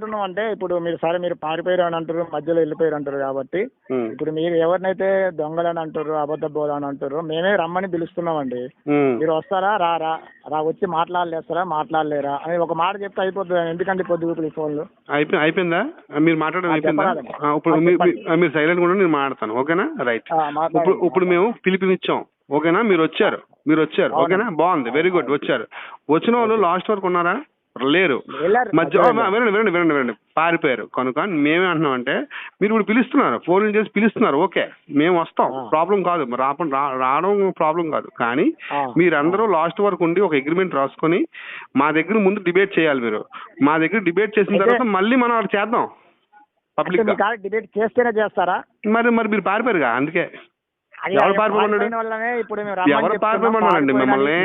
అంటున్నాం అంటే ఇప్పుడు మీరు సరే మీరు పారిపోయారు అని అంటారు మధ్యలో వెళ్ళిపోయారు అంటారు కాబట్టి ఇప్పుడు మీరు ఎవరినైతే దొంగలని అంటారు అబద్ధ బోధ అని అంటారు మేమే రమ్మని పిలుస్తున్నామండి. మీరు వస్తారా? రా రా వచ్చి మాట్లాడలేస్తారా? మాట్లాడలేరా? అని ఒక మాట చెప్తే అయిపోతుంది ఎందుకంటే పొద్దుగుపులు ఈ ఫోన్లు? అయిపోయి అయిపోయిందా? మీరు మాట్లాడడం అయిపోయిందా? ఇప్పుడు మీరు సైలెంట్ కూడా నేను మాట్లాడతాను. ఓకేనా? రైట్. ఇప్పుడు ఇప్పుడు మేము పిలిపినిచ్చాం. ఓకేనా? మీరు వచ్చారు. మీరు వచ్చారు. ఓకేనా? బాగుంది. వెరీ గుడ్ వచ్చారు. వచ్చిన వాళ్ళు లాస్ట్ వరకు ఉన్నారా? లేరు. మధ్య వినండి వినండి వినండి వినండి. పారిపోయారు. కనుక మేమే అంటున్నాం అంటే మీరు ఇప్పుడు పిలుస్తున్నారు. ఫోన్ చేసి పిలుస్తున్నారు. ఓకే మేము వస్తాం. ప్రాబ్లం కాదు. రాప- రావడం ప్రాబ్లం కాదు. కానీ. మీరందరూ లాస్ట్ వరకు ఉండి ఒక అగ్రిమెంట్ రాసుకొని మా దగ్గర ముందు డిబేట్ చేయాలి మీరు. మా దగ్గర డిబేట్ చేసిన తర్వాత మళ్ళీ మనం అక్కడ చేద్దాం. పబ్లిక్ డిబేట్ చేస్తేనే చేస్తారా? మరి మరి మీరు పారిపోయారుగా అందుకే. అది ఎవరు పారిపోమన్నాడు? ఎవరు మిమ్మల్ని?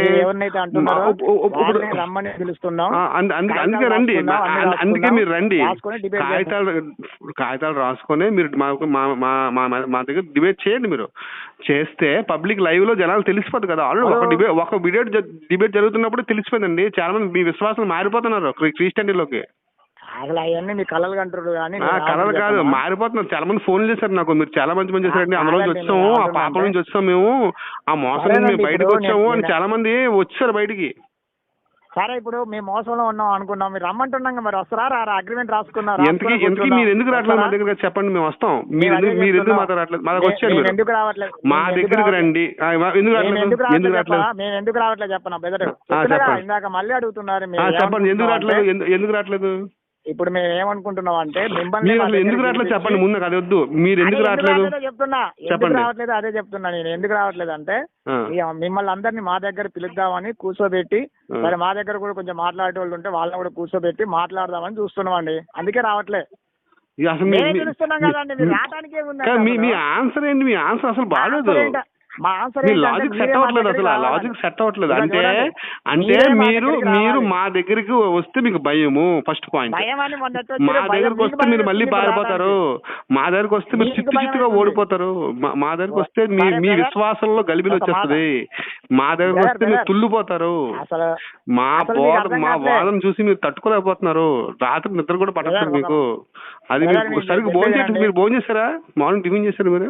ఇప్పుడు- రమ్మని పిలుస్తున్నాం అందుకే రండి అందుకే. మీరు రండి. కాగితాలు కాగితాలు రాసుకొని మీరు మాకు మా దగ్గర డిబేట్ చేయండి మీరు చేస్తే పబ్లిక్ లైవ్లో జనాలు తెలిసిపోతుంది కదా ఆల్రెడీ ఒక. డిబేట్ ఒక డిబేట్ డిబేట్ జరుగుతున్నప్పుడు తెలిసిపోయిందండి చాలా మంది మీ విశ్వాసం మారిపోతున్నారు క్రి- క్రిస్టియానిటీలోకి అసలు అవన్నీ మీ కళలు అంటారు కానీ ఆ, కలర్ కాదు. చెప్పనా? మారిపోతున్నారు చాలా మంది ఫోన్ చేశారు నాకు. మీరు చాలా మంచి మంది చేశారండి. అందులో నుంచి వచ్చాము ఆ పాపం నుంచి వచ్చాం మేము. ఆ మోసం నుంచి మేము బయటకు వచ్చాము అని చాలా మంది వచ్చారు బయటికి. సరే ఇప్పుడు మేము మోసంలో ఉన్నాం అనుకున్నాం. మీరు రమ్మంటున్నాం మరి. వస్తారా రారా? అగ్రిమెంట్ రాసుకున్నారా? ఎంతకి ఎంతకి మీరు ఎందుకు రావట్లేదు మా దగ్గర చెప్పండి మేము వస్తాం. మీరు ఎందుకు మీరు ఎందుకు మాతో రావట్లేదు? మా దగ్గర వచ్చారు మీరు. ఎందుకు రావట్లేదు? మా ఎందుకు దగ్గరికి? రండి. ఆ, ఎందుకు రావట్లేదు? ఎందుకు ఎందుకు రావట్లేదు? మేము ఎందుకు రావట్లేదు చెప్పనా? బెదరు. చెప్పండి. ఇందాక మళ్ళీ అడుగుతున్నారు మీరు చెప్పండి. ఎందుకు రావట్లేదు? ఎందు- ఎందుకు రావట్లేదు? ఇప్పుడు మేము ఏమనుకుంటున్నాం అంటే మిమ్మల్ని మీరు అసలు ఎందుకు రావట్లేదు చెప్పండి ముందు అది వద్దు. మీరు ఎందుకు అదే రావట్లేదు? చెప్తున్నా. ఎందుకు చెప్పండి. రావట్లేదు? అదే చెప్తున్నా నేను. ఎందుకు రావట్లేదు అంటే ఆ, ఇక మిమ్మల్ని అందరినీ మా దగ్గర పిలుద్దామని కూర్చోబెట్టి ఆ. సరే మా దగ్గర కూడా కొంచెం మాట్లాడే వాళ్ళు ఉంటే వాళ్ళని కూడా కూర్చోబెట్టి మాట్లాడదామని చూస్తున్నామండి. అందుకే రావట్లే. ఇక అసలు మీ- పిలుస్తున్నాం కదండి. మీరు రావడానికి ఏముందండి కానీ మీ మీ అసలు? ఆన్సర్ ఏంటి? మీ ఆన్సర్ అసలు బాగాలేదు. ఏంట- మా ఆన్సర్ లాజిక్ సెట్ అవ్వట్లేదు అసలు. లాజిక్ సెట్ అవ్వట్లేదు అంటే. అంటే మీరే మీరు. మా దగ్గరికి వస్తే మీకు భయము ఫస్ట్ పాయింట్ మా దగ్గరకు వస్తే మీరు మళ్ళీ పారిపోతారు మా దగ్గరకు వస్తే మీరు చిత్తు చిత్తుగా. ఓడిపోతారు మా- దగ్గరకు వస్తే మీ మీ. విశ్వాసంలో గలిబిలి. వచ్చేస్తుంది మా దగ్గరకు వస్తే మీరు. తుల్లిపోతారు మా బోధ మా. వాదన చూసి మీరు తట్టుకోలేకపోతున్నారు రాత్రి నిద్ర కూడా brother, మీకు అది మీరు మీకు సరిగ్గా భోజనం. మీరు భోజనం చేశారా మార్నింగ్ టిఫిన్ చేశారు మీరు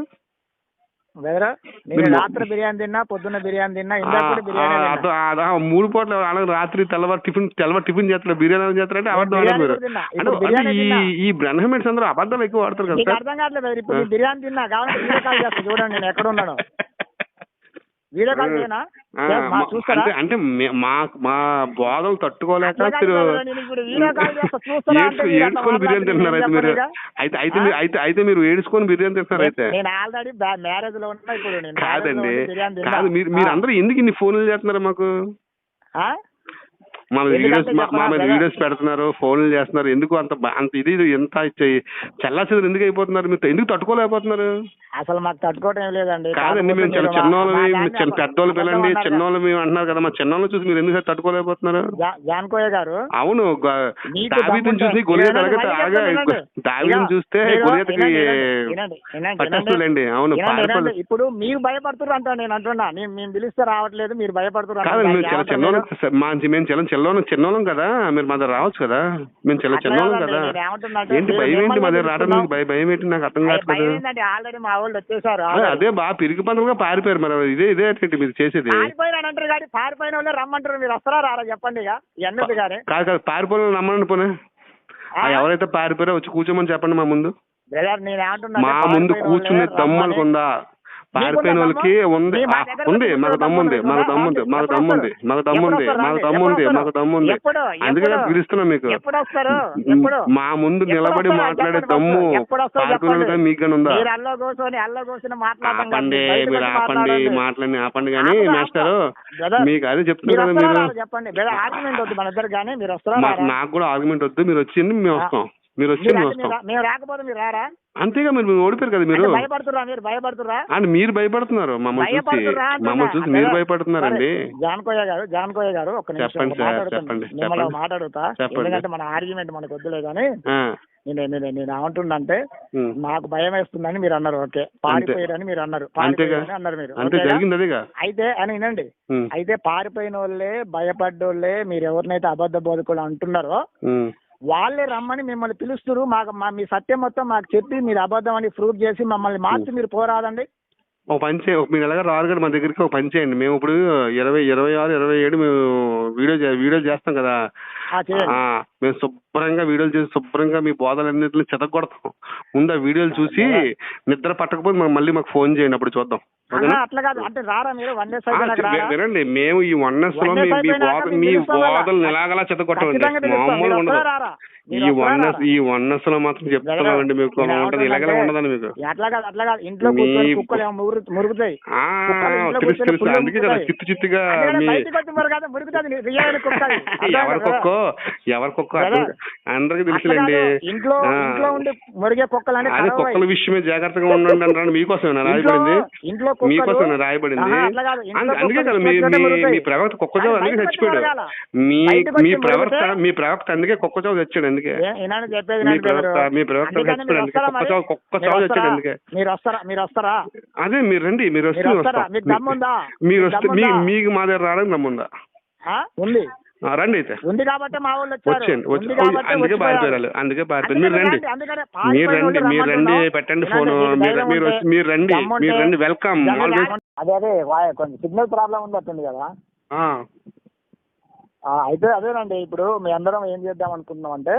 వెదరా నేను రాత్రి బిర్యానీ తిన్నా పొద్దున్న బిర్యానీ తిన్నా ఇందాక కూడా బిర్యానీ తిన్నా. మూడు పూట్ల అలాగే రాత్రి తెల్లవారు టిఫిన్ తెల్లవారు టిఫిన్ చేస్తారు బిర్యానీ చేస్తారంటే అబద్ధం బిర్యానీ ఆడారు మీరు కూడా తిన్నా. అంటే ఇప్పుడు అంటే బిర్యానీ ఈ తిన్నా. ఈ బ్రహ్మమెట్స్ అందరూ అబద్ధాలు ఎక్కువ వాడతారు కదా నీకు సార్ అర్థం కావట్లేదు. ఇప్పుడు. నేను బిర్యానీ తిన్నా కావాలంటే వీడియో కాల్ చేస్తా చూడండి నేను ఎక్కడ ఉన్నాను వీడియో కాల్ చేయనా? చూస్తారా? అంటే అంటే మే- మా బోధలు తట్టుకోలేక మీరు ఏడ్చుకొని బిర్యానీ తింటున్నారు అయితే మీరు? అయితే అయితే మీరు అయితే అయితే మీరు ఏడ్చుకొని బిర్యానీ తింటున్నారు అయితే? నేను ఆల్రెడీ మ్యారేజ్లో ఉన్నా ఇప్పుడు కాదండి. కాదు మీరు మీరు. అందరూ ఎందుకు ఇన్ని ఫోన్లు చేస్తున్నారు మాకు? మన వీడియోస్ మా- మీద కదా? వీడియోస్ పెడుతున్నారు ఫోన్లు చేస్తున్నారు ఎందుకు అంత అంత ఇది ఎంత చల్లాచెదురు ఎందుకు అయిపోతున్నారు? మీరు ఎందుకు తట్టుకోలేకపోతున్నారు? అసలు మాకు తట్టుకోవటం ఏం లేదండి. కాదండి మేము చాలా మీరు చిన్నోళ్ళు మా- మా మేము దాన్ని చిన్న అబద్ధం పెద్దోళ్ళు పిల్లండి అన్నారు చిన్నోళ్ళు మేము అంటున్నారు కదా మా చిన్నోళ్ళు చూసి మీరు ఎందుకు తట్టుకోలేకపోతున్నారు? జాన్కోయ్య గారు అవును దమ్ముంటే- చూసి గొలియత్ ఇక చూస్తే గొలియతకి అవును. ఇప్పుడు మీరు భయపడుతున్నారు అంట నేను అంటున్నా. నేను మేము పిలిస్తే రావట్లేదు మీరు భయపడుతున్నారు కాదండి మేము చాలా. చిన్నోళ్ళం మా మేము చాలా చిన్నోళ్ళం చిన్నోళ్ళం కదా? మీరు మా దగ్గర రావచ్చు కదా? మేము అట్లా చిన్నోళ్ళం కదా? ఏంటి భయం ఏంటి మా దగ్గర రావడం. భయం భయం ఏంటి? నాకు అర్థం కావట్లేదు. ఆల్రెడీ మా వాళ్ళు వచ్చేసారు అదే, బాగా పిరికి పందులుగా పారిపోయారు మరి. ఇదే ఇదే ఏంటి మీరు చేసేది? పారిపోయిన అంటారు కానీ పారిపోయిన వాళ్ళే రమ్మంటారు. మీరు వస్తారా రారా చెప్పండి ఇక. ఎన్నది కానీ కాదు కాదు పారిపోయిన నమ్మనండి పోనీ. ఎవరైతే పారిపోయారో వచ్చి కూర్చోమని చెప్పండి మా ముందు. మా ముందు కూర్చునే వాళ్ళే దమ్ము రమ్మని- అనుకుందా పారిపోయిన వాళ్ళకి ఉంది. ఉంది మాకు దమ్ము ఉంది. దమ్ము మాకు దమ్ము ఉంది ఎప్పుడు మాకు దమ్ము ఉంది వస్తారు? మాకు దమ్ము ఉంది ఎప్పుడు వస్తారు? మాకు దమ్ము ఉంది ఎప్పుడు మాకు దమ్ము ఉంది ఎప్పుడు? అందుకే? పిలుస్తున్నాం మీకు. మా ముందు నిలబడి? మాట్లాడే దమ్ము పారిపోయిన మీకు కానీ ఉందా. ఆపండి మీరు ఆపండి. మాట్లాడి ఆపండి కానీ మాస్టారు మీకు అదే చెప్తున్నారు కదా మీరు? నాకు కూడా ఆర్గ్యుమెంట్ వద్దు. మీరు వచ్చింది మేము వస్తాం. మీరు వచ్చి మీరు మేము వస్తాం మేము రాకపోతే మీరు రారా? అంతేగా మీరు మీరు ఓడిపోయారు కదా మీరు. భయపడుతురా మీరు భయపడుతురా అండ్ మీరు భయపడుతున్నారు. మమ్మల్ని చూసి. మమ్మల్ని చూసి మీరు భయపడుతున్నారండి. జాన్కోయ్య గారు జాన్కోయ్య గారు ఒక చెప్పండి సార్. చెప్పండి, మిమ్మల్ని ఒక చెప్పండి. మాట అడుగుతా చెప్పండి. ఎందుకంటే మన ఆర్గ్యుమెంట్ మనకు వద్దులే కానీ నేను నేను నేను ఏమంటుండంటే. నాకు భయం వేస్తుందని మీరు అన్నారు ఓకే. పారిపోయారని మీరు అన్నారు. అన్నారు మీరు అయితే అని వినండి. అయితే పారిపోయిన వాళ్ళే భయపడ్డోళ్ళే మీరు ఎవరినైతే అబద్ధ బోధకులు అంటున్నారో వాళ్ళే రమ్మని మిమ్మల్ని పిలుస్తురు మాకు మా మీ సత్యం మొత్తం మాకు చెప్పి మీరు అబద్ధం అని ప్రూవ్ చేసి మమ్మల్ని మార్చి మీరు పోరాదండి ఒక పని చేయ. మీరు ఎలాగ రారు కదా మా దగ్గరికి ఒక పని చేయండి. మేము ఇప్పుడు ఇరవై ఇరవై ఆరు ఇరవై ఏడు మేము వీడియో వీడియో చేస్తాం కదా. మేము శుభ్రంగా వీడియోలు చేసి శుభ్రంగా మీ బోధలన్నింటినీ చెతగొడతాం ముందు ఆ వీడియోలు చూసి నిద్ర పట్టకపోతే మాకు మళ్ళీ మాకు ఫోన్ చేయండి అప్పుడు చూద్దాం. అట్లా కాదు. అంటే రారా మీరు? వన్ వినండి. మేము ఈ వన్నెస్లో Oneness మీ బోధ మీ. బోధలు ఎలాగలా చెతగొట్టమండి పిలుస్తాం. మామూలుగా ఉండదు. ఈ రారా? ఈ వన్నెస్లో మాత్రం చెప్తున్నామండి మీకు. ఉంటది ఇలాగలా ఉండదని మీకు. అట్లా కాదు అట్లా కాదు. ఇంట్లో మురుగుతాయి. తెలుసు తెలుసు. అందుకే కదా. చిత్తు చిత్తుగా మీ బయటికి వచ్చి అందరికి తెలుసులేండి. ఇంట్లో. ఇంట్లో ఉండి మురిగే కుక్కలు అంటే అదే కుక్కల విషయమే జాగ్రత్తగా ఉండండి అంటారు మీకోసమేనా రాయబడింది. ఇంట్లో మీకోసమేనా రాయబడింది. అందుకే కదా మీ. మీ ప్రవక్త కుక్క చావు అందుకే చచ్చిపోయాడు. మీ మీ మురిగితే- మీ ప్రవక్త అందుకే కుక్క చావు చచ్చాడు అందుకే. మీ ప్రవక్త? మీ ప్రవక్త చచ్చిపోయాడు అందుకే. వస్తారా కుక్క మరి? చావు కుక్క మీరు చావు వస్తారా? చచ్చాడు అందుకే. మీరు వస్తారా? మీరు వస్తారా? అదే మీరు రండి. మీరు వస్తే మీరు వస్తారా? వస్తాం మీకు మీ దగ్గర రావడానికి దమ్ముందా? ఆ? ఉంది. రండి అయితే. ఉంది కాబట్టి మా వాళ్ళు వచ్చారు. వచ్చేయండి ఉంది అందుకే. పారిపోయారు. అందుకే పారిపోయారు. మీరు రండి. మీరు రండి మీరు రండి. పెట్టండి ఫోన్. మీరు మీరు రండి మీరు రండి వెల్కమ్. అదే అదే కొంచెం సిగ్నల్ ప్రాబ్లం ఉన్నట్టుంది కదా. ఆ, ఆ, అయితే అదేనండి ఇప్పుడు మీ అందరం ఏం చేద్దాం అనుకుంటున్నాం అంటే.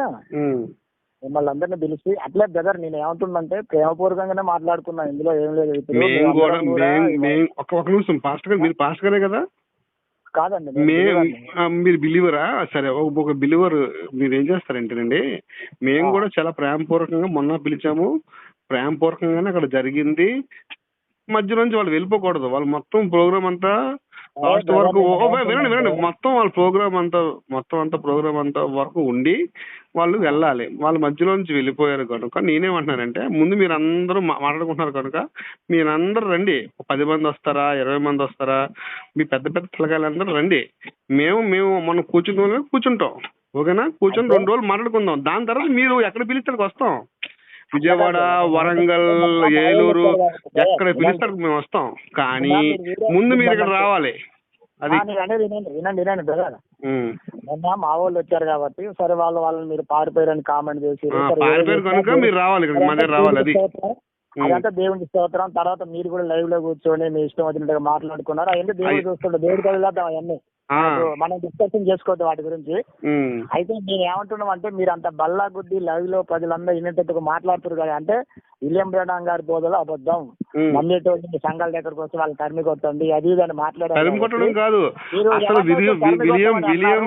మిమ్మల్ని అందరినీ పిలిచి అట్లే బ్రదర్ నేను ఏమంటుందంటే ప్రేమపూర్వకంగానే మాట్లాడుకున్నా ఇందులో ఏం లేదు. ఒక నిమిషం పాస్టర్ గారు మీరు పాస్టర్ గారే కదా? కాదండి నేను మే బిలీవర్ని. ఆ, మీరు బిలీవరా సరే ఒక బిలీవర్ మీరు ఏం చేస్తారంటేనండి మేము. కూడా చాలా ప్రేమపూర్వకంగా మొన్న పిలిచాము ప్రేమపూర్వకంగానే అక్కడ జరిగింది మధ్య నుంచి వాళ్ళు వెళ్ళిపోకూడదు వాళ్ళు మొత్తం ప్రోగ్రామ్ అంతా లాస్ట్ వరకు వినండి వినండి. మొత్తం వాళ్ళ ప్రోగ్రామ్ అంతా మొత్తం అంతా ప్రోగ్రామ్ అంతా వరకు ఉండి వాళ్ళు వెళ్ళాలి. వాళ్ళ మధ్యలో నుంచి వెళ్ళిపోయారు కనుక నేనేమంటున్నానంటే ముందు మీరు అందరూ మా- మాట్లాడుకుంటున్నారు కనుక మీరందరూ రండి. పది మంది వస్తారా? ఇరవై మంది వస్తారా? మీ పెద్ద పెద్ద పిల్లకాయలందరూ రండి. మేము మేము మనం కూర్చుని కూర్చుంటాం. ఓకేనా? కూర్చొని రెండు రోజులు మాట్లాడుకుందాం. దాని తర్వాత మీరు ఎక్కడ పిలిస్తే వస్తాం. విజయవాడ వరంగల్ ఏలూరు ఎక్కడ పిలిస్తే అక్కడికి మేము వస్తాం. కానీ ముందు మీరు ఇక్కడ రావాలి. అది అనేది వినండి వినండి వినండి బ్రదర్. మొన్న మా వాళ్ళు వచ్చారు కాబట్టి సరే వాళ్ళు వాళ్ళని మీరు పారిపోయారని కామెంట్ చేసి ఆ, పారిపోయారు కనుక మీరు రావాలి ఇక్కడ మా దగ్గర రావాలి అది. ఉమ్. అదంతా దేవునికి స్తోత్రం. తర్వాత మీరు కూడా లైవ్లో కూర్చొని మీ ఇష్టం వచ్చినట్టుగా మాట్లాడుకున్నారు. అవన్నీ దేవుడు చూస్తుండే దేవుడికి వదిలేద్దాం అవన్నీ. మనం డిస్కషన్ చేసుకోవద్దు వాటి గురించి. అయితే నేను ఏమంటున్నాం అంటే మీరు అంత బల్లా గుద్ది లైవ్లో ప్రజలందరూ వినేటట్టుగా మాట్లాడుతున్నారు కదా అంటే విలియం బ్రడాం గారి బోధలో అబద్ధం. నమ్మేటోళ్ళు మీ సంఘాల దగ్గరకు వచ్చి వాళ్ళు తరిమి కొట్టండి అది ఇది అని మాట్లాడారు కాదు అసలు విలియం.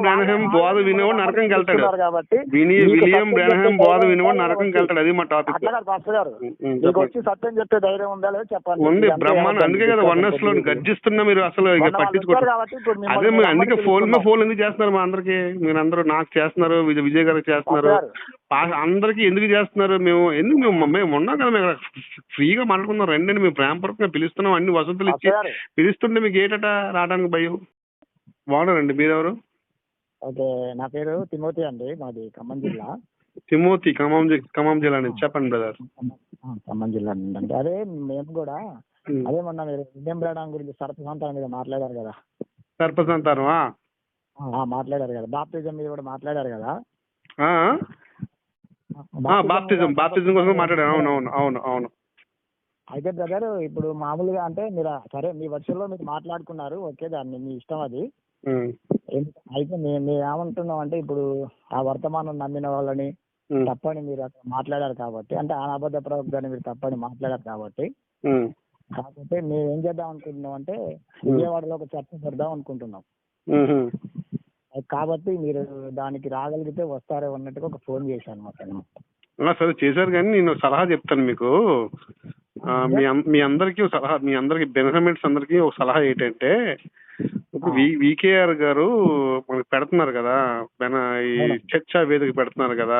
బ్రానహం బోధ వినేవాడు నరకంకి వెళ్తాడు చెప్తున్నారు కాబట్టి విలియం బ్రానహం బోధ ధైర్యం వినేవాడు ఉందా నరకంకి లేదా? వెళ్తాడు అది మా టాపిక్ అట్లా కాదు పాస్టర్ గారు మీకు. వచ్చి సత్యం చెప్పే ధైర్యం ఉందా లేదా చెప్పండి ఉంది ఇదంతా బ్రహ్మాండం ఏమవుతుంది? అందుకే కదా వన్నెస్లో గర్జిస్తున్నా మీరు అసలు పట్టించుకోరు అదే అందుకే ఫోన్ మీద. ఫోన్ ఎందుకు చేస్తున్నారు మా అందరికి? మీరు అందరూ నాకు చేస్తున్నారు విజయ్ విజయ్ గారికి చేస్తున్నారు అందరికీ ఎందుకు చేస్తున్నారు? మేము ఎందుకు మేము మేము ఉన్నాం కదా మేము ఫ్రీగా మాట్లాడుకుందాం రండి మేము ప్రేమపూర్వకంగా పిలుస్తున్నాం అన్ని వసతులు ఇచ్చి. పిలుస్తుంటే మీకు ఏటట రావడానికి భయం? బాగున్నారండి మీరెవరు? ఓకే నా పేరు తిమోతి అండి మాది ఖమ్మం జిల్లా. తిమోతి ఖమ్మం ఖమ్మం జిల్లా నుంచి చెప్పండి బ్రదర్ ఖమ్మం జిల్లా నుండి అంటే అదే మేము కూడా అదే మొన్న మీరు విలియం బ్రాడాం గురించి సర్పసంతానం మీద మాట్లాడారు కదా. మాట్లాడారు కదా. బాప్తిజం మీద కూడా మాట్లాడారు కదా. బాప్తిజం బాప్తిజం కోసం మాట్లాడాను అవును అవును అవును అవును. అయితే బ్రదర్ ఇప్పుడు మామూలుగా అంటే మీరు సరే మీ వర్షంలో మీరు మాట్లాడుకున్నారు. ఓకే దాన్ని మీ ఇష్టం అది. అయితే మేము ఏమంటున్నాం అంటే ఇప్పుడు ఆ వర్తమానం నమ్మిన వాళ్ళని తప్పని మీరు అక్కడ మాట్లాడారు కాబట్టి అంటే ఆ అబద్ధ ప్రవక్తని మీరు తప్పని మాట్లాడారు కాబట్టి కాకపోతే మేము ఏం చేద్దాం అనుకుంటున్నాం అంటే విజయవాడలో ఒక చర్చ పెడదాం అనుకుంటున్నాం. కాబట్టి మీరు దానికి రాగలిగితే వస్తారేమో అన్నట్టుగా ఒక ఫోన్ చేశాను మాకు సరే చేశారు కానీ నేను సలహా చెప్తాను మీకు. మీ మీ అందరికీ సలహా మీ అందరికి బెనిఫిట్స్ అందరికీ ఒక సలహా ఏంటంటే వికేఆర్ గారు మనకి పెడుతున్నారు కదా ఈ చర్చా వేదిక పెడుతున్నారు కదా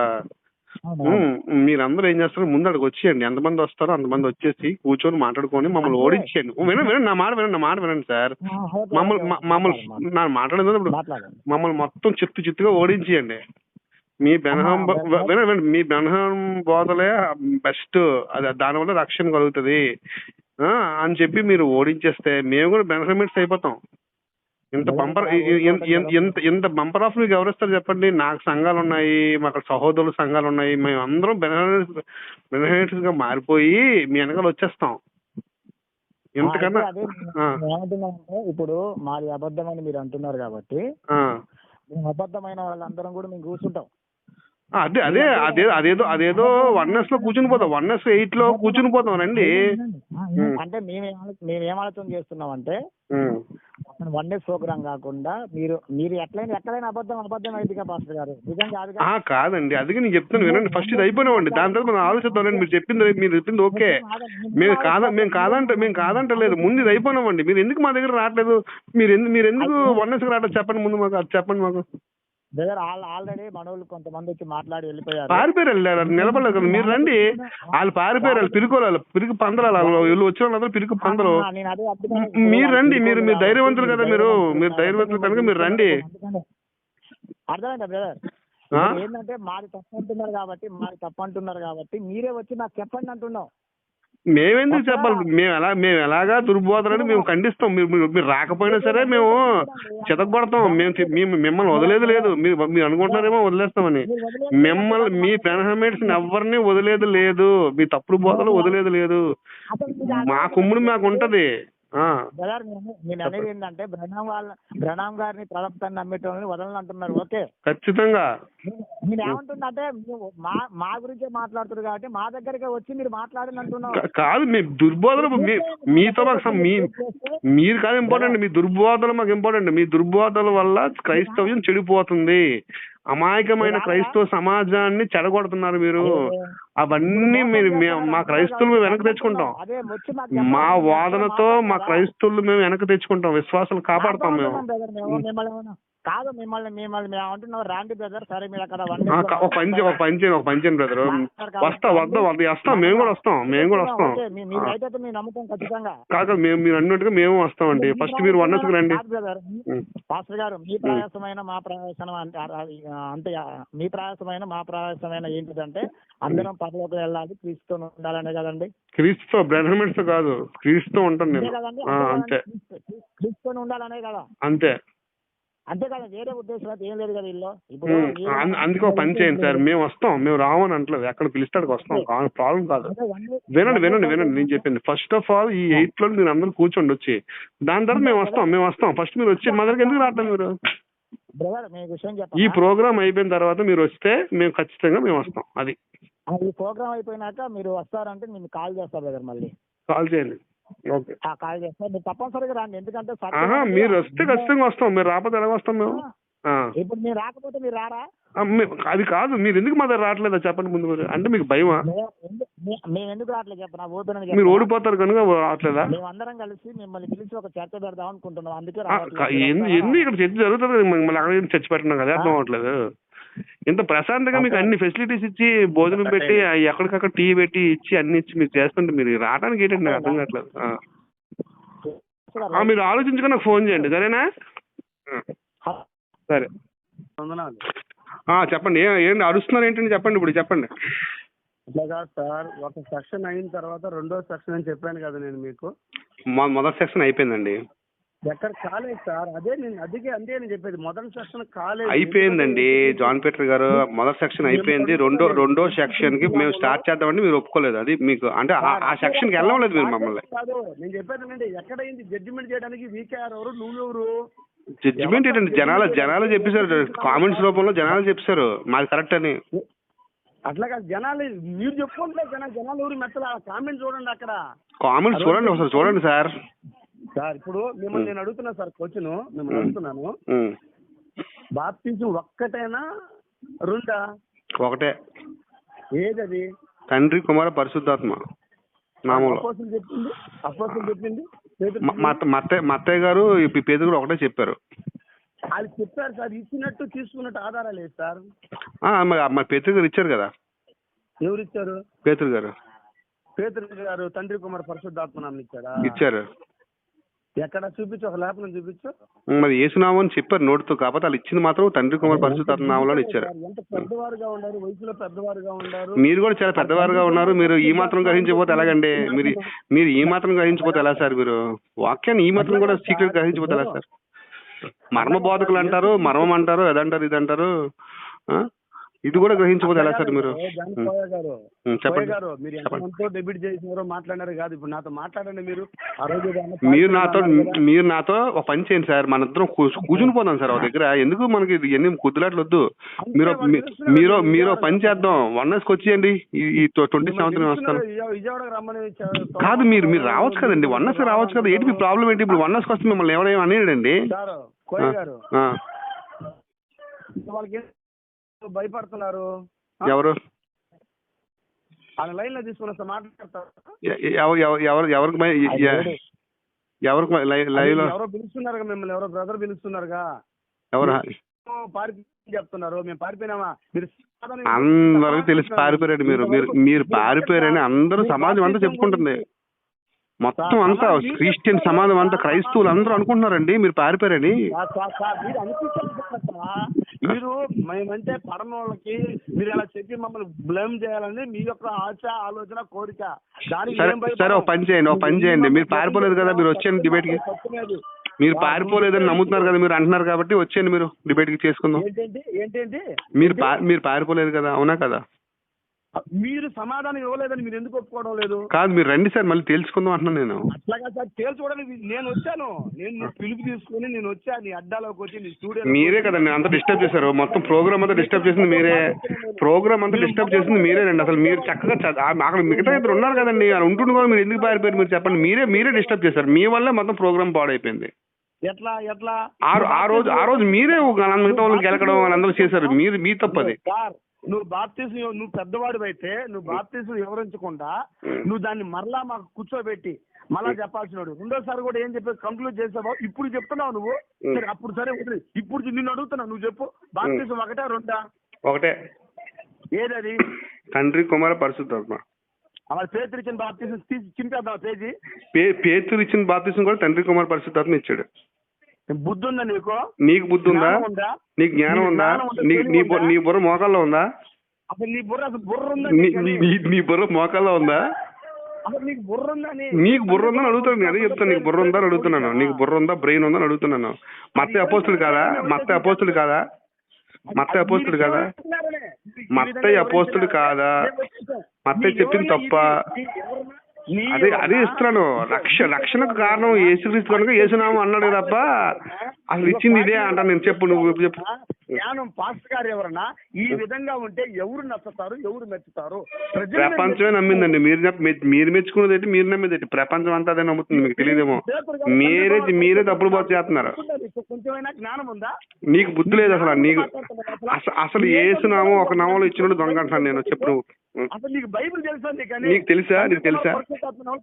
మీరందరూ ఏం చేస్తారు? ముందు అక్కడికి వచ్చేయండి. ఎంతమంది వస్తారో అంతమంది వచ్చేసి కూర్చొని మాట్లాడుకొని మమ్మల్ని ఓడించేయండి. వినండి వినండి. నా మాట వినండి నా మాట వినండి సార్. మమ్మల్ని మమ్మల్ని నా మాట్లాడేది ఇప్పుడు మమ్మల్ని మొత్తం చిత్తు చిత్తుగా ఓడించేయండి. మీ బెనహం వినండి, వినండి. మీ బెనహం బోధలే బెస్ట్. అది దానివల్ల రక్షణ కలుగుతుంది. అని చెప్పి మీరు ఓడించేస్తే మేము కూడా బెనఫిట్స్ అయిపోతాం. ఇంత బంపర్ ఎంత ఇంత బంపర్ ఆఫ్ మీకు ఎవరిస్తారు చెప్పండి? నాకు సంఘాలు ఉన్నాయి మాకు సహోదరుల సంఘాలు ఉన్నాయి. మేము అందరం బెనిఫిట్స్గా మారిపోయి మీ వెనకాల వచ్చేస్తాం. ఇప్పుడు మాది అబద్ధం అని మీరు అంటున్నారు కాబట్టి అబద్ధమైన వాళ్ళందరం కూడా మేము కూర్చుంటాం. అదే అదే అదే అదేదో అదేదో వన్నెస్లో కూర్చుని పోతాం. వన్నెస్ ఎయిట్లో కూర్చుని పోతాం రండి. అంటే మేము మేము ఆలోచన చేస్తున్నాం అంటే. వన్ డే ప్రోగ్రామ్ కాకుండా మీరు మీరు ఎట్లయినా ఎక్కడైనా అబద్ధం అబద్ధం అయితే పాస్టర్ గారు. నిజం కాదు. ఆ, కాదండి. అందుకే నేను చెప్తాను వినండి. ఫస్ట్ ఇది అయిపోయినామండి దాని తర్వాత మనం ఆలోచిద్దాం మీరు చెప్పింది మీరు చెప్పింది ఓకే. మేము కాదా మేము కాదంట మేము కాదంటలేదు. ముందు ఇది అయిపోయినామండి మీరు ఎందుకు మా దగ్గర రావట్లేదు? మీరు ఎందుకు మీరు ఎందుకు వన్నెస్కి రావట్లేదు? చెప్పండి ముందు మాకు. అది చెప్పండి మాకు. బ్రదర్ ఆల్రెడీ మనోళ్ళు కొంతమంది వచ్చి మాట్లాడి వెళ్ళిపోయారు. పారిపోయారు వెళ్ళారు నిలబడలేదు మీరు రండి. వాళ్ళు పారిపోయారు వాళ్ళు పిరుకోవాలి పిరికి పందరాలు వాళ్ళు వీళ్ళు వచ్చిన వాళ్ళందరూ పిరికి పందరు. మీరు రండి మీరు మీరు ధైర్యవంతులు కదా మీరు మీరు ధైర్యవంతులు కనుక మీరు రండి. అర్థమైందా బ్రదర్? ఏంటంటే మాది తప్పు అంటున్నారు కాబట్టి మాది తప్పు అంటున్నారు కాబట్టి మీరే వచ్చి నాకు చెప్పండి అంటున్నాం మేమెందుకు చెప్పాలి? మేము ఎలా మేము ఎలాగా దుర్బోధనని మేము ఖండిస్తాం. మీరు మీరు- మీరు రాకపోయినా సరే మేము చెతగొడతాం మేము తి- మేము మిమ్మల్ని వదిలేదు లేదు. మీరు మీరు అనుకుంటున్నారేమో వదిలేస్తామని. మిమ్మల్ని మీ ఫ్రెండ్స్ ఎవరిని వదిలేదు లేదు. మీ తప్పుడు బోధలు వదిలేదు లేదు. మా కుమ్ముడు మాకు ఉంటది బ్రదర్ నేను అనేది ఏంటంటే బ్రణాం వాళ్ళ బ్రణాం గారిని ప్రవక్తని నమ్మేటోళ్ళని వదలని అంటున్నారు ఓకే? ఖచ్చితంగా. నేను ఏమంటున్నా అంటే మీరు మా మా గురించే మాట్లాడుతున్నారు కాబట్టి మా దగ్గరికి వచ్చి మీరు మాట్లాడని అంటున్నాం కా- కాదు మీ దుర్బోధన మీతో మాకు మీ మీరు కాదు ఇంపార్టెంట్ మీ దుర్బోధన మాకు ఇంపార్టెంట్ మీ దుర్బోధన వల్ల క్రైస్తవ్యం చెడిపోతుంది. అమాయకమైన క్రైస్తవ సమాజాన్ని చెడగొడుతున్నారు మీరు. అవన్నీ మీరు మే- మా క్రైస్తవులు మేము వెనక్కి తెచ్చుకుంటాం. మా వాదనతో మా క్రైస్తవులు మేము వెనక్కి తెచ్చుకుంటాం. విశ్వాసాలు కాపాడుతాం మేము. కాదు మిమ్మల్ని మిమ్మల్ని మేము అంటున్నాం రాండి బ్రదర్ సరే మీరు అక్కడ వన్ ఒక పని చేయ- ఒక పని చేయండి ఒక పని చేయండి బ్రదర్. వస్తా వద్దాం వద్ద వస్తాం మేము కూడా వస్తాం మేము కూడా వస్తాం. మీరు రైట్ అయితే మేము నమ్ముతాం ఖచ్చితంగా. కాక మేము మీరు అన్నట్టుగా మేము వస్తామండి. ఫస్ట్ మీరు వన్ రండి. కాదు బ్రదర్. ఉం. పాస్టర్ గారు మీ ప్రయాసమైన మా ప్రయాసం అంటే మీ ప్రయాసమైన మా ప్రయాసమైన ఏంటిదంటే అందరం పదలోకి వెళ్ళాలి క్రీస్తు ఉండాలనే కదండి. క్రీస్తు బ్రదర్మెంట్స్ కాదు క్రీస్తు ఉంటాను అంతే నేను కదండి ఆ, అంతే క్రీస్తు ఉండాలనే కదా. అంతే. అంతే కదా వేరే ఉద్దేశం ఏం లేదు కదా ఇల్లు ఇప్పుడు అందుకే పని చేయండి సార్. మేము వస్తాం. మేము రావని అంటలేదు. ఎక్కడ పిలుస్తాడికి వస్తాం. ప్రాబ్లం కాదు. వినండి వినండి వినండి. నేను చెప్పింది. ఫస్ట్ ఆఫ్ ఆల్ ఈ ఎయిత్లో మీరు అందరూ కూర్చోండి వచ్చి. దాని తర్వాత మేము వస్తాం. మేము వస్తాం. ఫస్ట్ మీరు వచ్చి మా దగ్గరికి ఎందుకు రావట్లేదు మీరు? ఈ ప్రోగ్రామ్ అయిపోయిన తర్వాత మీరు వస్తే మేము ఖచ్చితంగా మేము వస్తాం. అది. ఈ ప్రోగ్రామ్ అయిపోయినాక మీరు వస్తారంటే నేను కాల్ చేస్తా బ్రదర్ మళ్ళీ. కాల్ చేయండి. కాల్ చేస్తా. మీరు తప్పనిసరిగా రండి. ఎందుకంటే మీరు వస్తే ఖచ్చితంగా వస్తాం. మీరు రాకపోతే ఎలా వస్తాం మేము. ఇప్పుడు మీరు రాకపోతే మీరు రారా? అది కాదు. మీరు ఎందుకు మా దగ్గర రావట్లేదా చెప్పండి ముందు అంటే మీకు భయమా? మేము ఎందుకు రావట్లేదు చెప్పనా? ఓపెన్ మీరు ఓడిపోతారు కనుక రావట్లేదా? మేమందరం కలిసి మిమ్మల్ని పిలిచి ఒక చర్చ పెడదాం అనుకుంటున్నాం. అందుకే ఎందుకు ఇక్కడ చర్చ జరుగుతుంది మళ్ళీ అక్కడ చర్చ పెట్టినాం కదా? అర్థం అవ్వట్లేదు. ఇంత ప్రశాంతంగా మీకు అన్ని ఫెసిలిటీస్ ఇచ్చి భోజనం పెట్టి ఎక్కడికక్కడ టీ పెట్టి ఇచ్చి అన్ని ఇచ్చి మీరు చేస్తుంటే మీరు రావడానికి ఏంటంటే నాకు అర్థం కావట్లేదు. మీరు ఆలోచించుకొని నాకు ఫోన్ చేయండి. సరేనా? సరే. ఆ, చెప్పండి. ఏ- ఏంటి అరుస్తున్నారు ఏంటండి? చెప్పండి ఇప్పుడు చెప్పండి. కాదు సార్. ఒక సెక్షన్ అయిన తర్వాత రెండో సెక్షన్ అని చెప్పాను కదా నేను మీకు. మొదటి సెక్షన్ అయిపోయిందండి. ఎక్కడ కాలేదు సార్. అదే నేను అదిగే అంతే నేను చెప్పేది. మొదటి సెక్షన్ కాలేదు. అయిపోయిందండి జాన్ పీటర్ గారు. మొదటి సెక్షన్ అయిపోయింది. రెండో రెండో సెక్షన్కి మేము స్టార్ట్ చేద్దామంటే మీరు ఒప్పుకోలేదు. అది మీకు అంటే ఆ- సెక్షన్కి వెళ్ళలేదు మీరు మమ్మల్ని. కాదు. నేను చెప్పేది ఏంటంటే ఎక్కడైంది జడ్జిమెంట్ చేయడానికి వీకేఆర్ ఎవరు? నువ్వెవరు జడ్జిమెంట్ ఏంటండి? జనాలు జనాలు చెప్పేశారు. కామెంట్స్ రూపంలో జనాలు చెప్పేశారు. మాది కరెక్ట్ అని. అట్లా కాదు. జనాలు మీరు చెప్పుకుంటే జనాలు జనాలు ఎవరు మెత్తల? కామెంట్ చూడండి అక్కడ. కామెంట్స్ చూడండి ఒకసారి. చూడండి సార్. సార్ ఇప్పుడు మిమ్మల్ని నేను అడుగుతున్నా సార్ కోచ్ను మిమ్మల్ని అడుగుతున్నాను. బాప్తిజం ఒక్కటేనా? రెండా? ఒకటే. ఏది అది తండ్రి కుమార పరిశుద్ధాత్మ. నామంలో అపోస్తులు చెప్పింది? చెప్పింది? పేతురు మ- మా మా అత్తయ్య మా అత్తయ్య గారు పేద కూడా ఒకటే చెప్పారు. వాళ్ళు చెప్పారు సార్ ఇచ్చినట్టు తీసుకున్నట్టు ఆధారాలు లేదు సార్. మరి మా పేతురు గారు ఇచ్చారు కదా. ఎవరు ఇచ్చారు? పేతురు గారు. పేతురు గారు తండ్రి కుమార్ పరిశుద్ధాత్మ ఇచ్చారు. ఎక్కడ చూపించు? ఒక లేపనం చూపించు. మరి ఏసునామం అని చెప్పారు నోటితో కాకపోతే వాళ్ళు ఇచ్చింది మాత్రం తండ్రి కుమార్ పరిశుద్ధాత్మ నామంలో ఇచ్చారు. ఎంత పెద్దవారుగా ఉండారు వయసులో పెద్దవారుగా ఉండారు మీరు కూడా చాలా పెద్దవారుగా ఉన్నారు. మీరు ఈ మాత్రం గ్రహించకపోతే ఎలాగండి? మీరు మీరు ఈ మాత్రం గ్రహించకపోతే ఎలా సార్ మీరు? వాక్యాన్ని ఈ మాత్రం కూడా సీక్రెట్ గ్రహించకపోతే ఎలా సార్? మర్మ బోధకులు అంటారు మర్మం అంటారు అదంటారు ఇది అంటారు ఆ? ఇది కూడా గ్రహించకపోతే ఎలా సార్ మీరు? చెప్పండి. గారు మీరు. ఎంతమందితో డెబ్యూట్ చేసినారో మాట్లాడినారు కాదు. ఇప్పుడు నాతో మాట్లాడండి మీరు. ఆ రోజు ఏదైనా మీరు నాతో. మీరు నాతో ఒక పని చేయండి సార్. మన ఇద్దరం కూ- కూర్చుని పోదాం సార్ ఒక దగ్గర. ఎందుకు మనకి ఇది ఎన్ని కుద్దులాట్లు వద్దు మీరు మీరు మీరు పని చేద్దాం. వన్కి వచ్చేయండి. ఈ- ట్వంటీ సెవెంత్ వస్తాను కాదు మీరు మీరు రావచ్చు కదండి. వన్కి రావచ్చు కదా. ఏంటి మీ ప్రాబ్లం ఏంటి? ఇప్పుడు వన్కి వస్తే మిమ్మల్ని ఎవరేమో అనేయండి సార్ కోయ గారు. వాళ్ళకి భయపడుతున్నారు? ఎవరు? లైన్లో తీసుకుని వస్తే మాట్లాడతారు? ఎ- ఎ- ఎవరు ఎవరు ఎవరు ఎవరికి లై- లైవ్లో ఎవరో పిలుస్తున్నారుగా మిమ్మల్ని ఎవరో బ్రదర్ పిలుస్తున్నారుగా. ఎవరు? పారిపోయి చెప్తున్నారు. మేము పారిపోయినామా? మీరు అందరికి తెలిసి పారిపోయారండి మీరు. మీరు మీరు పారిపోయారని అందరూ సమాజం అంతా చెప్పుకుంటుంది. మొత్తం అంతా క్రిస్టియన్ సమాజం అంతా క్రైస్తవులు అందరూ అనుకుంటున్నారండి మీరు పారిపోయారని. మీరు మీరు మేమంటే పడమ వాళ్ళకి మీరు అలా చెప్పి మమ్మల్ని బ్లేమ్ చేయాలని మీ యొక్క ఆశ ఆలోచన కోరిక. సరే ఒక పని చేయండి ఒక పని చేయండి. మీరు పారిపోలేదు కదా మీరు వచ్చేయండి డిబేట్కి. మీరు పారిపోలేదని నమ్ముతున్నారు కదా మీరు అంటున్నారు కాబట్టి వచ్చేయండి మీరు డిబేట్కి చేసుకుందాం. ఏంటంటి మీరు మీరు పారిపోలేదు కదా అవునా కదా? మీరు సమాధానం ఇవ్వలేదని మీరు ఎందుకు ఒప్పుకోవడం లేదు? కాదు మీరు రండి సార్ మళ్ళీ తెలుసుకుందాం అంటున్నాను నేను. అట్లాగా సార్ తేల్చుకోవడానికి నేను వచ్చాను. నేను నీ పిలుపు తీసుకుని నేను వచ్చా నీ అడ్డాలోకి వచ్చి నీ స్టూడియో మీరే కదండి అంత డిస్టర్బ్ చేశారు. మొత్తం ప్రోగ్రామ్ అంతా డిస్టర్బ్ చేసింది మీరే. ప్రోగ్రామ్ అంతా డిస్టర్బ్ చేసింది మీరేనండి అసలు మీరు చక్కగా చ- ఆ- అక్కడ మిగతా ఇద్దరు ఉన్నారు కదండి. అలా ఉంటుండు కూడా మీరు ఎందుకు పారిపోయారు మీరు చెప్పండి. మీరే మీరే డిస్టర్బ్ చేశారు. మీ వల్లే మొత్తం ప్రోగ్రామ్ పాడైపోయింది. ఎట్లా ఎట్లా? ఆ రో- ఆ రోజు ఆ రోజు మీరే ఒక మిగతా వాళ్ళని గెలకడం వాళ్ళందరూ చేశారు. మీరు మీ తప్పది సార్ నువ్వు బాప్తీసం నువ్వు పెద్దవాడు అయితే నువ్వు బాప్తీసం వివరించకుండా నువ్వు దాన్ని మరలా మాకు కూర్చోబెట్టి మళ్ళా చెప్పాల్సినాడు. రెండోసారి కూడా ఏం చెప్పి కంక్లూడ్ చేసావో? ఇప్పుడు చెప్తున్నావు నువ్వు. సరే అప్పుడు సరే వదిలేయ్. ఇప్పుడు నిన్ను అడుగుతున్నావు నువ్వు చెప్పు. బాప్తీసం ఒకటే రెండా? ఒకటే. ఏదది? తండ్రి కుమార పరిశుద్ధాత్మ. అలా పేతురు ఇచ్చిన బాప్తీసం తీసి చింపేద్దాం పేజీ. పేతురు ఇచ్చిన బాప్తిసం కూడా తండ్రి కుమార పరిశుద్ధాత్మ ఇచ్చాడు. బుద్ధి ఉందా నీకు? నీకు బుద్ధి ఉందా ఉందా? నీకు జ్ఞానం ఉందా? ఉందా? నీ నీ ఉందా? బుర్ర మోకాల్లో ఉందా? అసలు నీ బుర్ర అసలు బుర్ర ఉందా నీ బుర్ర మోకాల్లో ఉందా? నీకు బుర్ర ఉందని నీకు బుర్ర ఉందని అడుగుతాను అదే చెప్తాను నీకు బుర్ర ఉందా అని అడుగుతున్నాను నీకు బుర్ర ఉందా బ్రెయిన్ ఉందా అని అడుగుతున్నాను. మత్త అపోస్తుడు కాదా? మత్త అపోస్తుడు కాదా? మత్త అపోస్తుడు కాదా? మత్తయ్య అపోస్తుడు కాదా? మత్తయ్య చెప్పింది తప్ప? అదే అదే ఇస్తున్నాను. రక్ష రక్షణకు కారణం యేసుక్రీస్తు కనుక యేసునామం అన్నాడు తప్ప అసలు ఇచ్చింది ఇదే అంట నేను చెప్పు నువ్వు చెప్పు. జ్ఞానం పాస్టర్ గారు ఎవరన్నా ఈ విధంగా ఉంటే ఎవరు నచ్చుతారు ఎవరు మెచ్చుతారు? ప్రపంచమే నమ్మిందండి. మీరు మీరు మెచ్చుకున్నది ఏంటి? మీరు నమ్మేది ఏంటి? ప్రపంచం అంతా అదే నమ్ముతుంది మీకు తెలియదేమో మీరే మీరే తప్పుడు బాధ చేస్తున్నారు. కొంచెమైనా జ్ఞానం ఉందా? నీకు బుద్ధి లేదు అసలు నీకు అస- అసలు ఏసునామో ఒక నామలో ఇచ్చినట్టు దొంగ అంటాను నేను. చెప్పు అసలు నీకు బైబిల్ తెలుసా నీకు నీకు తెలుసా? నీకు తెలుసా?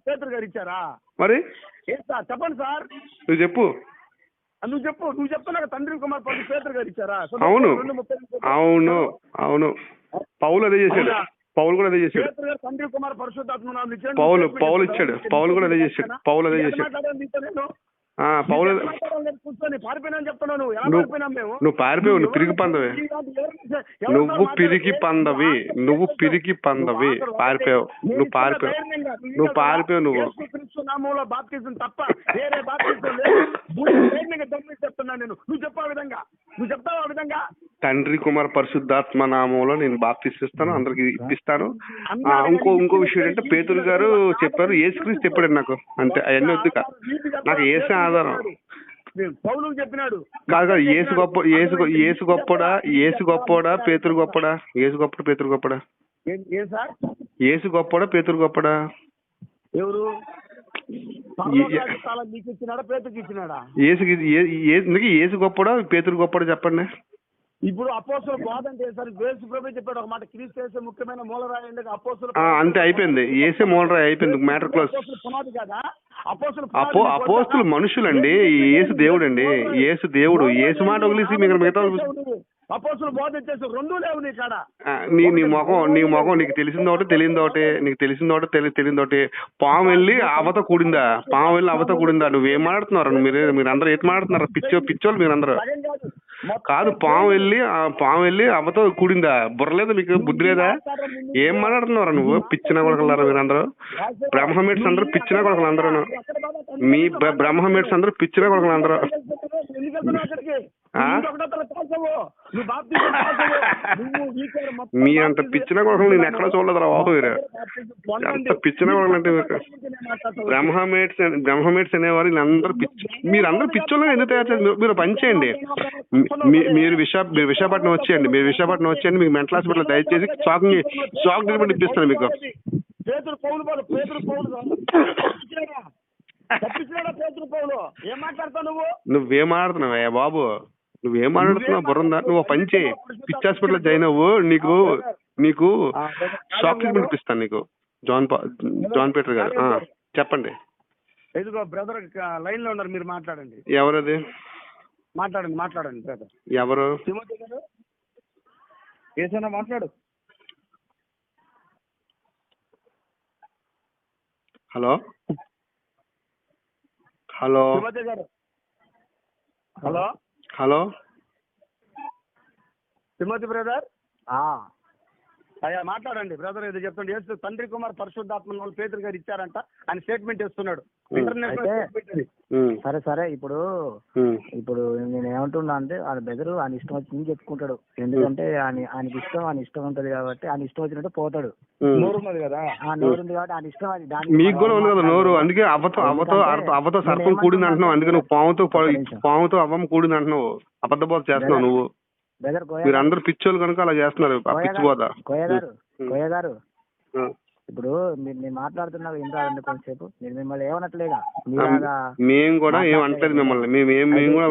పేదరు గారు ఇచ్చారా? మరి? చెప్పండి సార్. నువ్వు చెప్పు. నువ్వు చెప్పు నువ్వు చెప్తున్నావు తండ్రి కుమార్ పది పేదరు గారు ఇచ్చారా? అవును. అవును అవును. పౌలు అదే చేశాడు? పౌలు కూడా అదే చేశాడు. తండ్రి కుమార్ పరిశుద్ధాత్మ. పౌలు పౌలు. ఇచ్చాడు. పౌలు కూడా అదే చేశాడు. పౌలు అదే చేశాడు. పౌలు కూర్చొని పారిపోయినా అని చెప్తున్నాను ఎలా నువ్వు పారిపోయినాం మేము? నువ్వు పారిపోయావు నువ్వు పిరికి పందవి. నువ్వు పిరికి పందవి నువ్వు పిరికి పందవి. పారిపోయావు. నువ్వు పారిపోయావు. నువ్వు పారిపోయావు నువ్వు. నామంలో బాప్తిజం తప్ప వేరే బాప్తిజం లేదు. చెప్తున్నాను నేను. నువ్వు చెప్పు ఆ విధంగా. నువ్వు చెప్తావు ఆ విధంగా? తండ్రి కుమార్ పరిశుద్ధాత్మ నామంలో నేను బాప్తిస్తాను అందరికి ఇప్పిస్తాను. ఇంకో ఇంకో విషయం ఏంటంటే పేతురు గారు చెప్పారు ఏసుక్రీస్తు చెప్పాడు నాకు? అంతే అవన్నీ వద్దు కా- నాకు ఏసే ఆధారం. పౌలు చెప్పినాడు. కాదు కాదు ఏసు గొప్ప ఏసు ఏసు గొప్పడా? ఏసు గొప్పడా? పేతురు గొప్పడా? ఏసు గొప్పడా పేతురు గొప్పడా? ఏసు గొప్పడా? పేతురు గొప్పడా? ఎవరు? ఏసు ఎందుకు ఏసు గొప్పడా? పేతురు గొప్పడా చెప్పండి. ఇప్పుడు బోధ అంటే సార్ వేసు ప్రభు చెప్పాడు ఒక మాట క్రీస్తు యేసు ముఖ్యమైన మూలరాయి అపోస్తుల ఆ, అంతే అయిపోయింది. ఏసే మోడరా అయిపోయింది. Matter close. అపోస్తుల పునాది కదా? అపో అపోస్తులు మనుషులండి. ఏసు దేవుడు అండి ఏసు దేవుడు. ఏసు మాట వదిలేసి మీకు మిగతా అపోస్తుల బోధ ఇచ్చేసి రెండు లేవు నీ కాడ. నీ నీ ముఖం నీ ముఖం నీకు తెలిసింది ఒకటి తెలియదు ఒకటి నీకు తెలిసింది ఒకటి తెలి తెలియదు ఒకటి. పాము వెళ్ళి అవత కూడిందా? పాము వెళ్ళి అవత కూడిందా? నువ్వేం మాట్లాడుతున్నారు? మీరు మీరు అందరూ ఏం మాట్లాడుతున్నారు? పిచ్చో పిచ్చోళ్ళు మీరు అందరూ కాదు పాము వెళ్ళి ఆ పాము వెళ్ళి అవత కూడిందా? బుర్రలేదా మీకు? బుద్ధి లేదా? ఏం మాట్లాడుతున్నారు నువ్వు? పిచ్చిన కొడకలారా మీరు అందరూ బ్రహ్మమేట్స్ అందరూ పిచ్చిన కొడకలు అందరూ మీ బ్ర- బ్రహ్మమేట్స్ అందరూ పిచ్చిన కొడకలు అందరూ. ఎందుకు వెళ్తున్నావు అక్కడికి ఆ? నువ్వు ఒకటో తరగతి పాస్ అవ్వు. నువ్వు బాప్తిజం పాస్ అవ్వు. నువ్వు ఈ కేర్ మొత్తం మీ అంత బాప్తిజం పిచ్చిన కొడుకులు నేను ఎక్కడ చూడలేదురా బాబు. ఎంత పిచ్చిన కొడుకులు అంటే. బ్రహ్మమేట్స్ బ్రహ్మమేట్స్ అనేవారు వీళ్ళందరూ పిచ్చి మీరందరూ పిచ్చోళ్ళని ఎందుకు తయారు చేస్తారు మీరు- మీరు పని చేయండి. మీ- మీరు విశాఖ మీరు విశాఖపట్నం వచ్చేయండి. మీరు విశాఖపట్నం వచ్చేయండి. మీకు మెంటల్ హాస్పిటల్ దయచేసి షాకింగ్ షాక్ ట్రీట్మెంట్ ఇప్పిస్తాను మీకు. నువ్వేం? ఆడుతున్నావయ్యా బాబు? నువ్వేం ఆడుతున్నావు బుర్రందా? నువ్వు పని చేయి పిచ్చి హాస్పిటల్ జాయిన్ అవ్వు. నీకు నీకు షాక్ ట్రీట్మెంట్ ఇప్పిస్తాను నీకు. జాన్ జాన్ పీటర్ గారు. చెప్పండి. ఇదిగో బ్రదర్ లైన్లో ఉన్నారు. మీరు మాట్లాడండి. ఎవరది? మాట్లాడండి మాట్లాడండి బ్రదర్. ఎవరు? ఏసైనా మాట్లాడు. Hello? Hello? Hello? Hello Timothy brother? ఆ, అయ్యా మాట్లాడండి. బ్రదర్ ఇది చెప్తుండే. యేసు తండ్రి కుమార్ పరిశుద్ధాత్మ వాళ్ళు పేతురు గారు ఇచ్చారంట ఆయన స్టేట్మెంట్ ఇస్తున్నాడు ఇంటర్నేషనల్ సరే సరే. ఇప్పుడు ఇప్పుడు నేను ఏమంటున్నా అంటే ఆయన బెదరు ఆయన ఇష్టం వచ్చింది చెప్పుకుంటాడు. ఎందుకంటే ఆయన ఆయనకి ఇష్టం ఆయన ఇష్టం ఉంటది కాబట్టి ఆయన ఇష్టం వచ్చినట్టు పోతాడు. నోరు ఉన్నది కదా? ఆ నోరు ఉంది కాబట్టి ఆయన ఇష్టం అది. దానికి మీకు కూడా ఉంది కదా నోరు. అందుకే అవ్వతో అర్ధ- అవ్వతో సర్పం కూడింది అంటున్నావు. అందుకే నువ్వు పాముతో పాముతో అవ్వం కూడింది అంటున్నావు. అబద్ధ బోధ చేస్తున్నావు నువ్వు. బెదర్ కోయ మీరు అందరు పిచ్చోళ్ళు కనుక అలా చేస్తున్నారు ఆ పిచ్చి బోధ కోయ గారు ఉమ్. కోయ గారు. ఆ. ఇప్పుడు మీరు నేను మాట్లాడుతున్నా వింటారండి కొంచెంసేపు నేను మిమ్మల్ని ఏమనట్లేగా మీలాగా మేము కూడా ఏం అంటలేదు మిమ్మల్ని. మేము ఏం మేము కూడా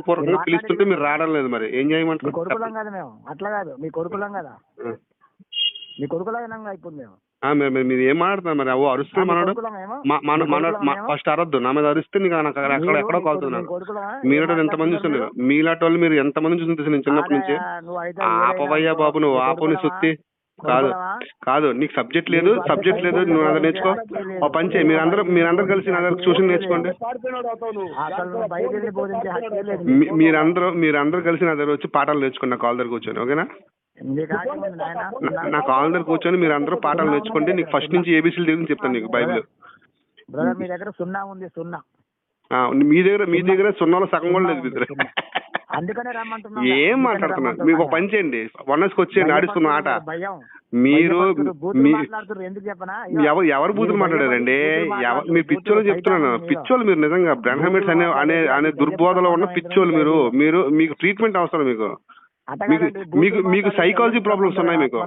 పూర్వకంగా మీరు పిలుస్తుంటే మీరు రావడం లేదు మరి. ఏం చేయమంటారు కొడుకులం కదా మేము. అట్లా కాదు. మీ కొడుకులం కదా. మీ కొడుకులం ఇప్పుడు మేము. మరి మరి మీరు ఏం మాట్లాడుతున్నారు మరి? అవో అరుస్తున్నా మీ మనోడు? ఫస్ట్ అరవద్దు నా మీద అరిస్తే నీకు నాకు అక్కడ ఎక్కడ మీరు- ఎక్కడో మీ కాలుతున్నాను కొడుకు- మీ కొడుకులమా? మీలాంటి ఏం ఎంతమంది మాట్లాడుతున్నారు చూస్తున్నారు మీలాంటి వాళ్ళు మీరు ఎంతమంది చూసి నేను చిన్నప్పటి నుంచి? ఆపవయ్యా బాబు నువ్వు ఆపుని? సుత్తి. కాదు? కాదు నీకు సబ్జెక్ట్ లేదు సబ్జెక్ట్ లేదు నువ్వు అదే నేర్చుకో. ఓ పని చేయి. మీరందరూ మీరందరూ కలిసి నా దగ్గర ట్యూషన్ నేర్చుకోండి. మీరందరూ మీరందరూ కలిసి నా దగ్గర వచ్చి పాఠాలు నేర్చుకోండి నా కాల్ దగ్గర కూర్చొని ఓకేనా? నా- దగ్గర కూర్చొని మీరు అందరూ పాఠాలు నేర్చుకోండి. నీకు ఫస్ట్ నుంచి ఏబీసీలు దగ్గర చెప్తాను నీకు బైబిల్ బ్రదర్ మీ దగ్గర సున్నా ఉంది సున్నా. ఆ, మీ దగ్గర మీ దగ్గర సున్నాలో సగం కూడా లేదు మీ దగ్గర. అందుకనే రమ్మంటున్నా ఏం మాట్లాడుతున్నారు మీకు ఒక పని చేయండి. వన్నస్కి వచ్చేయండి ఆడిస్తున్న ఆట. భయం. మీరు భయపడుతున్నారు. బూతులు మీ మాట్లాడుతున్నారు ఎందుకు చెప్పనా? ఎవరు ఎవరు బూతులు మాట్లాడారండి? ఎవరు మీరు పిచ్చోళ్ళు చెప్తున్నాను. పిచ్చోళ్ళు మీరు నిజంగా బ్రహ్మమిట్స్ అనే అనే అనే దుర్బోధలో ఉన్న పిచ్చోళ్ళు మీరు. మీరు మీకు ట్రీట్మెంట్ అవసరం మీకు. మీకు మీకు మీకు సైకాలజీ ప్రాబ్లమ్స్ ఉన్నాయి మీకు?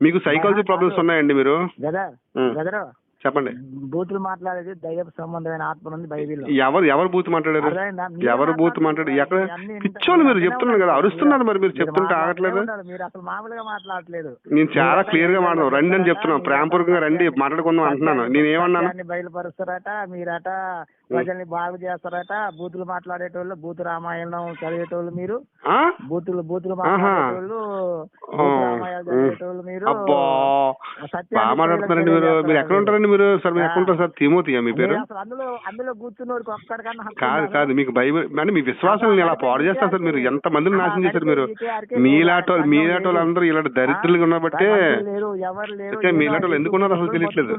మీకు సైకాలజీ ప్రాబ్లమ్స్ ఉన్నాయండి మీరు? చెప్పండి. బూతులు మాట్లాడేది దైవ సంబంధమైన ఆత్మ ఉంది బైబిల్లో. ఎవరు ఎవరు బూత్ మాట్లాడారు? ఎవరు బూత్ మాట్లాడారు? ఎక్కడ? పిచ్చోళ్ళు మీరు చెప్తున్నారు కదా అరుస్తున్నారు మరి మీరు చెప్తుంటే ఆగట్లేదు? మీరు అసలు మామూలుగా మాట్లాడట్లేదు. నేను చాలా క్లియర్గా మాట్లాడు రండి అని చెప్తున్నాను ప్రేమపూర్వకంగా రండి. మాట్లాడుకుందాం అంటున్నాను. నేను ఏమన్నాను? బయలుపరుస్తారట మీరట ప్రజల్ని బాగు చేస్తారట. బూతులు మాట్లాడేటోళ్ళు బూతు రామాయణం చదివేటోళ్ళు మీరు? బూతులు బూతులు. మాట్లాడేటోళ్ళు రామాయణాలు చదివేటోళ్ళు మీరు. మీరు. మీరు ఎక్కడ ఉంటారండి మీరు సార్? ఉంటారు సార్ తిమోతియా మీ పేరు? మీరు అసలు అందులో అందులో కూర్చున్నోడికి ఒక్కడికన్నా హక్కు కాదు? కాదు మీకు బైబిల్ అంటే మీ విశ్వాసాలను ఎలా పాడు చేస్తారు సార్? మీరు ఎంత మందిని నాశనం చేశారు మీరు? మీలాటో మీలాటో అందరూ ఇలాంటి దరిద్రులుగా ఉన్నబట్టే ఎవరు లేరు అయితే ఏదో మీలాంటి వాళ్ళు ఎందుకు ఉన్నారో అసలు తెలియట్లేదు.